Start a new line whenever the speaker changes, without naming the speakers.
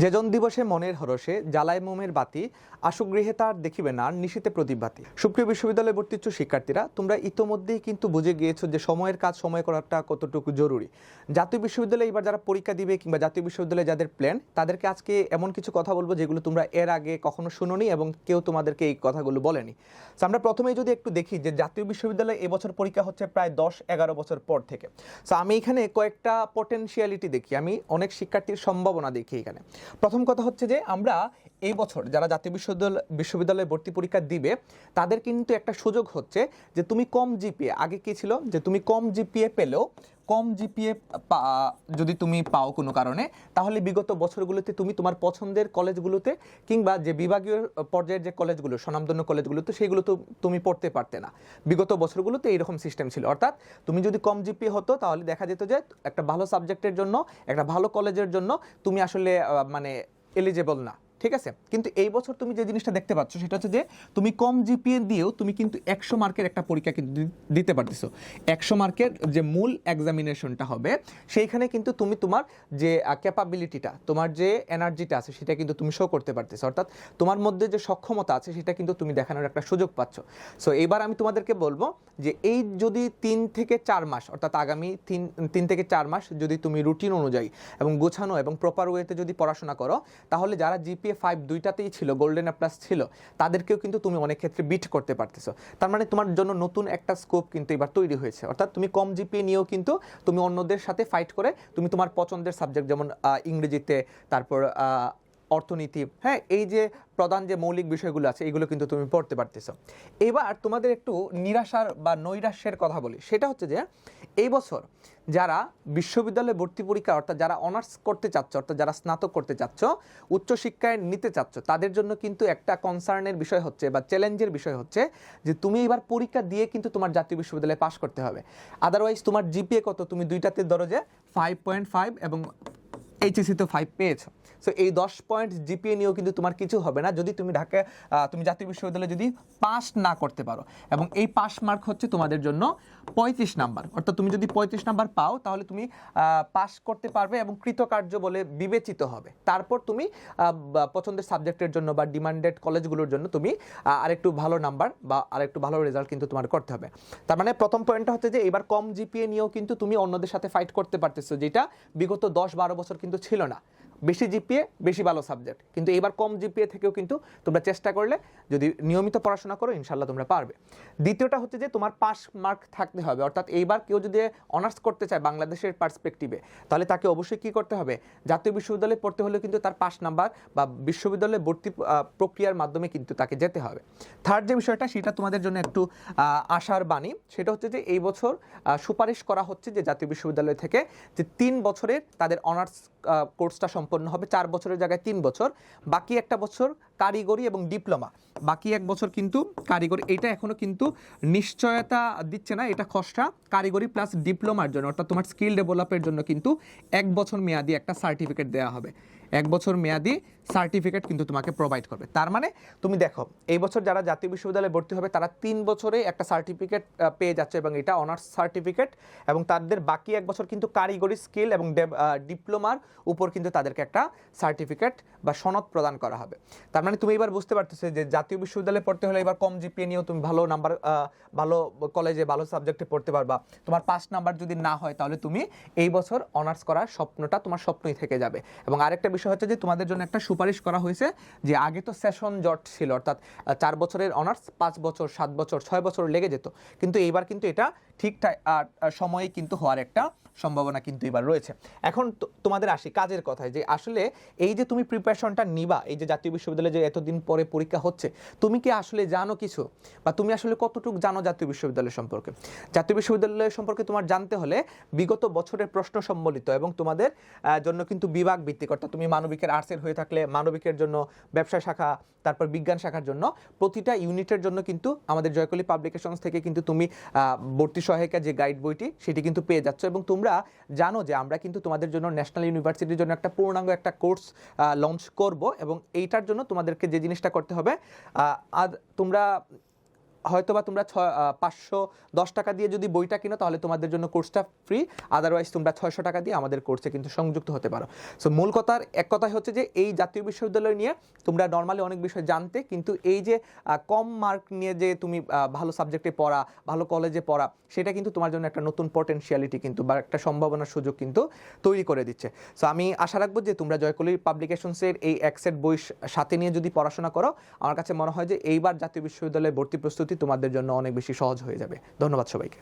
যেজন দিবসে মনের হরসে জ্বালায় মোমের বাতি আশুগৃহে তার দেখিবে না নিশীতে প্রদীপবাতি সুপ্রিয় বিশ্ববিদ্যালয়ে ভর্তি ইচ্ছুক শিক্ষার্থীরা তোমরা ইতোমধ্যেই কিন্তু বুঝে গিয়েছো যে সময়ের কাজ সময় করাটা কতটুকু জরুরি। জাতীয় বিশ্ববিদ্যালয়ে এবার যারা পরীক্ষা দিবে কিংবা জাতীয় বিশ্ববিদ্যালয়ে যাদের প্ল্যান তাদেরকে আজকে এমন কিছু কথা বলব যেগুলো তোমরা এর আগে কখনো শুনোনি এবং কেউ তোমাদেরকে এই কথাগুলো বলেনি। So, আমরা প্রথমেই যদি একটু দেখি যে জাতীয় বিশ্ববিদ্যালয়ে এবছর পরীক্ষা হচ্ছে প্রায় দশ এগারো বছর পর থেকে। সো আমি এখানে কয়েকটা পটেনশিয়ালিটি দেখি আমি অনেক শিক্ষার্থীর সম্ভাবনা দেখি এখানে। প্রথম কথা হচ্ছে যে আমরা এই বছর যারা জাতীয় বিশ্ববিদ্যালয় বিশ্ববিদ্যালয়ে ভর্তি পরীক্ষা দিবে, তাদের কিন্তু একটা সুযোগ হচ্ছে যে তুমি কম জিপিএ। আগে কি ছিল? যে তুমি কম জিপিএ পেলেও, কম জিপিএ যদি তুমি পাও কোনো কারণে, তাহলে বিগত বছরগুলোতে তুমি তোমার পছন্দের কলেজগুলোতে কিংবা যে বিভাগীয় পর্যায়ের যে কলেজগুলো, স্বনামধন্য কলেজগুলোতে, সেইগুলো তো তুমি পড়তে পারতে না। বিগত বছরগুলোতে এইরকম সিস্টেম ছিল। অর্থাৎ তুমি যদি কম জিপিএ হতো, তাহলে দেখা যেত যে একটা ভালো সাবজেক্টের জন্য, একটা ভালো কলেজের জন্য তুমি আসলে মানে এলিজেবল না। ঠিক আছে? কিন্তু এই বছর তুমি যে জিনিসটা দেখতে পাচ্ছ, সেটা হচ্ছে যে তুমি কম জিপিএ দিয়েও তুমি কিন্তু একশো মার্কের একটা পরীক্ষা কিন্তু দিতে পারতেছো। একশো মার্কের যে মূল এক্সামিনেশনটা হবে, সেইখানে কিন্তু তুমি তোমার যে ক্যাপাবিলিটিটা তোমার যে এনার্জিটা আছে, সেটা কিন্তু তুমি শো করতে পারতেছো। অর্থাৎ তোমার মধ্যে যে সক্ষমতা আছে, সেটা কিন্তু তুমি দেখানোর একটা সুযোগ পাচ্ছ। সো এবার আমি তোমাদেরকে বলব যে এই যদি তিন থেকে চার মাস, অর্থাৎ আগামী তিন তিন থেকে চার মাস যদি তুমি রুটিন অনুযায়ী এবং গোছানো এবং প্রপার ওয়েতে যদি পড়াশোনা করো, তাহলে যারা জিপিএ ফাইভ দুইটাতেই ছিল গোল্ডেন প্লাস ছিল। তাদেরকেও কিন্তু তুমি অনেক ক্ষেত্রে বিট করতে পারতেছো। তার মানে তোমার জন্য নতুন একটা স্কোপ কিন্তু এবার তৈরি হয়েছে। অর্থাৎ তুমি কম জিপিএ নিয়েও কিন্তু তুমি অন্যদের সাথে ফাইট করে, তুমি তোমার পছন্দের সাবজেক্ট যেমন ইংরেজিতে, তারপর অর্থনীতি হ্যাঁ এই যে প্রধান যে মৌলিক বিষয়গুলো আছে, এগুলো কিন্তু তুমি পড়তে পারতেছো। এবার তোমাদের একটু নিরাশার বা নৈরাশ্যের কথা বলি। সেটা হচ্ছে যে, এই বছর যারা বিশ্ববিদ্যালয়ে ভর্তি পরীক্ষা, অর্থাৎ যারা অনার্স করতে চাচ্ছ, অর্থাৎ যারা স্নাতক করতে চাচ্ছ, উচ্চশিক্ষায় নিতে চাচ্ছ, তাদের জন্য কিন্তু একটা কনসার্নের বিষয় হচ্ছে বা চ্যালেঞ্জের বিষয় হচ্ছে যে, তুমি এবার পরীক্ষা দিয়ে কিন্তু তোমার জাতীয় বিশ্ববিদ্যালয়ে পাশ করতে হবে। আদারওয়াইজ তোমার জিপিএ কত? তুমি দুইটাতে ধরো যে ফাইভ পয়েন্ট ফাইভ এবং এইচএসি তো ফাইভ পেয়েছ। সো এই দশ পয়েন্ট জিপিএ নিয়েও কিন্তু তোমার কিছু হবে না। যদি তুমি ঢাকা তুমি জাতীয় বিশ্ববিদ্যালয়ে যদি পাস না করতে পারো, এবং এই পাস মার্ক হচ্ছে তোমাদের জন্য পঁয়ত্রিশ নাম্বার। অর্থাৎ তুমি যদি পঁয়ত্রিশ নাম্বার পাও, তাহলে তুমি পাস করতে পারবে এবং কৃতকার্য বলে বিবেচিত হবে। তারপর তুমি পছন্দের সাবজেক্টের জন্য বা ডিমান্ডেড কলেজগুলোর জন্য তুমি আরেকটু ভালো নাম্বার বা আরেকটু ভালো রেজাল্ট কিন্তু তোমার করতে হবে। তার মানে প্রথম পয়েন্টটা হচ্ছে যে, এবার কম জিপিএ নিয়েও কিন্তু তুমি অন্যদের সাথে ফাইট করতে পারতেছো, যেটা বিগত দশ বারো বছর কিন্তু ছিল না। বেশি জিপিএ বেশি ভালো সাবজেক্ট কিন্তু এবার কম জিপিএ থেকেও কিন্তু তোমরা চেষ্টা করলে, যদি নিয়মিত পড়াশোনা করো ইনশাল্লাহ তোমরা পারবে। দ্বিতীয়টা হচ্ছে যে, তোমার পাস মার্ক থাকতে হবে। অর্থাৎ এইবার কেউ যদি অনার্স করতে চায় বাংলাদেশের পার্সপেক্টিভে তাহলে তাকে অবশ্যই কী করতে হবে? জাতীয় বিশ্ববিদ্যালয়ে পড়তে হলে কিন্তু তার পাস নাম্বার বা বিশ্ববিদ্যালয়ে ভর্তি প্রক্রিয়ার মাধ্যমে কিন্তু তাকে যেতে হবে। থার্ড যে বিষয়টা, সেটা তোমাদের জন্য একটু আশার বাণী। সেটা হচ্ছে যে, এই বছর সুপারিশ করা হচ্ছে যে, জাতীয় বিশ্ববিদ্যালয় থেকে যে, তিন বছরের তাদের অনার্স কোর্সটা সম্পন্ন হবে চার বছরের জায়গায় তিন বছর বাকি একটা বছর কারিগরি এবং ডিপ্লোমা। বাকি এক বছর কিন্তু কারিগরি, এটা এখনও কিন্তু নিশ্চয়তা দিচ্ছে না, এটা খসড়া। কারিগরি প্লাস ডিপ্লোমার জন্য, অর্থাৎ তোমার স্কিল ডেভেলপের জন্য কিন্তু এক বছর মেয়াদি একটা সার্টিফিকেট দেওয়া হবে। এক বছর মেয়াদি সার্টিফিকেট কিন্তু তোমাকে প্রোভাইড করবে। তার মানে তুমি দেখো, এই বছর যারা জাতীয় বিশ্ববিদ্যালয়ে ভর্তি হবে, তারা তিন বছরে একটা সার্টিফিকেট পেয়ে যাচ্ছে এবং এটা অনার্স সার্টিফিকেট এবং তাদের বাকি এক বছর কিন্তু কারিগরি স্কিল এবং ডিপ্লোমার উপর কিন্তু তাদেরকে একটা সার্টিফিকেট বা সনদ প্রদান করা হবে। তার মানে তুমি এবার বুঝতে পারতেছো যে জাতীয় বিশ্ববিদ্যালয়ে পড়তে হলে এবার কম জিপিএ নিয়েও তুমি ভালো নাম্বার ভালো কলেজে ভালো সাবজেক্টে পড়তে পারবা। তোমার পাস নাম্বার যদি না হয়, তাহলে তুমি এই বছর অনার্স করার স্বপ্নটা তোমার স্বপ্নই থেকে যাবে। এবং আরেকটা বিষয় হচ্ছে যে তোমাদের জন্য একটা সুপারিশ করা হয়েছে যে আগে তো সেশন জট ছিল, অর্থাৎ চার বছরের অনার্স পাঁচ বছর, সাত বছর, ছয় বছর লেগে যেত। কিন্তু এইবার কিন্তু এটা ঠিক সময়ে কিন্তু হওয়ার একটা সম্ভাবনা কিন্তু এবার রয়েছে। এখন তোমাদের আসি কাজের কথায় যে আসলে এই যে তুমি প্রিপারেশনটা নিবা, এই যে জাতীয় বিশ্ববিদ্যালয়ে যে এতদিন পরে পরীক্ষা হচ্ছে, তুমি কি আসলে জানো কিছু? বা তুমি আসলে কতটুকু জানো জাতীয় বিশ্ববিদ্যালয় সম্পর্কে? জাতীয় বিশ্ববিদ্যালয় সম্পর্কে তোমার জানতে হলে বিগত বছরের প্রশ্ন সম্বলিত এবং তোমাদের জন্য কিন্তু বিভাগ ভিত্তিক, অর্থাৎ তুমি মানবিকের আর্টসের হয়ে থাকলে মানবিকের জন্য, ব্যবসা শাখা, তারপর বিজ্ঞান শাখার জন্য, প্রতিটা ইউনিটের জন্য কিন্তু আমাদের জয়কলি পাবলিকেশনস থেকে কিন্তু তুমি ভর্তি সহায়িকা যে গাইড বইটি, সেটি কিন্তু পেয়ে যাচ্ছ এবং তোমরা জানো যে আমরা কিন্তু তোমাদের জন্য ন্যাশনাল ইউনিভার্সিটির জন্য একটা পূর্ণাঙ্গ একটা কোর্স লঞ্চ করব এবং এইটার জন্য তোমাদেরকে যে জিনিসটা করতে হবে আর তোমরা হয়তোবা তোমরা ছয় পাঁচশো দশ টাকা দিয়ে যদি বইটা কিনো, তাহলে তোমাদের জন্য কোর্সটা ফ্রি আদারওয়াইজ তোমরা ছয়শো টাকা দিয়ে আমাদের কোর্সে কিন্তু সংযুক্ত হতে পারো। সো মূল কথার এক কথাই হচ্ছে যে, এই জাতীয় বিশ্ববিদ্যালয় নিয়ে তোমরা নর্মালি অনেক বিষয় জানতে, কিন্তু এই যে কম মার্ক নিয়ে যে তুমি ভালো সাবজেক্টে পড়া, ভালো কলেজে পড়া, সেটা কিন্তু তোমার জন্য একটা নতুন পটেনশিয়ালিটি কিন্তু বা একটা সম্ভাবনার সুযোগ কিন্তু তৈরি করে দিচ্ছে। সো আমি আশা রাখব যে, তোমরা জয়কলি পাবলিকেশনসের এই একসেট বই সাথে নিয়ে যদি পড়াশোনা করো, আমার কাছে মনে হয় যে, এইবার জাতীয় বিশ্ববিদ্যালয়ে ভর্তি প্রস্তুতি তোমাদের জন্য অনেক বেশি সহজ হয়ে যাবে। ধন্যবাদ সবাইকে।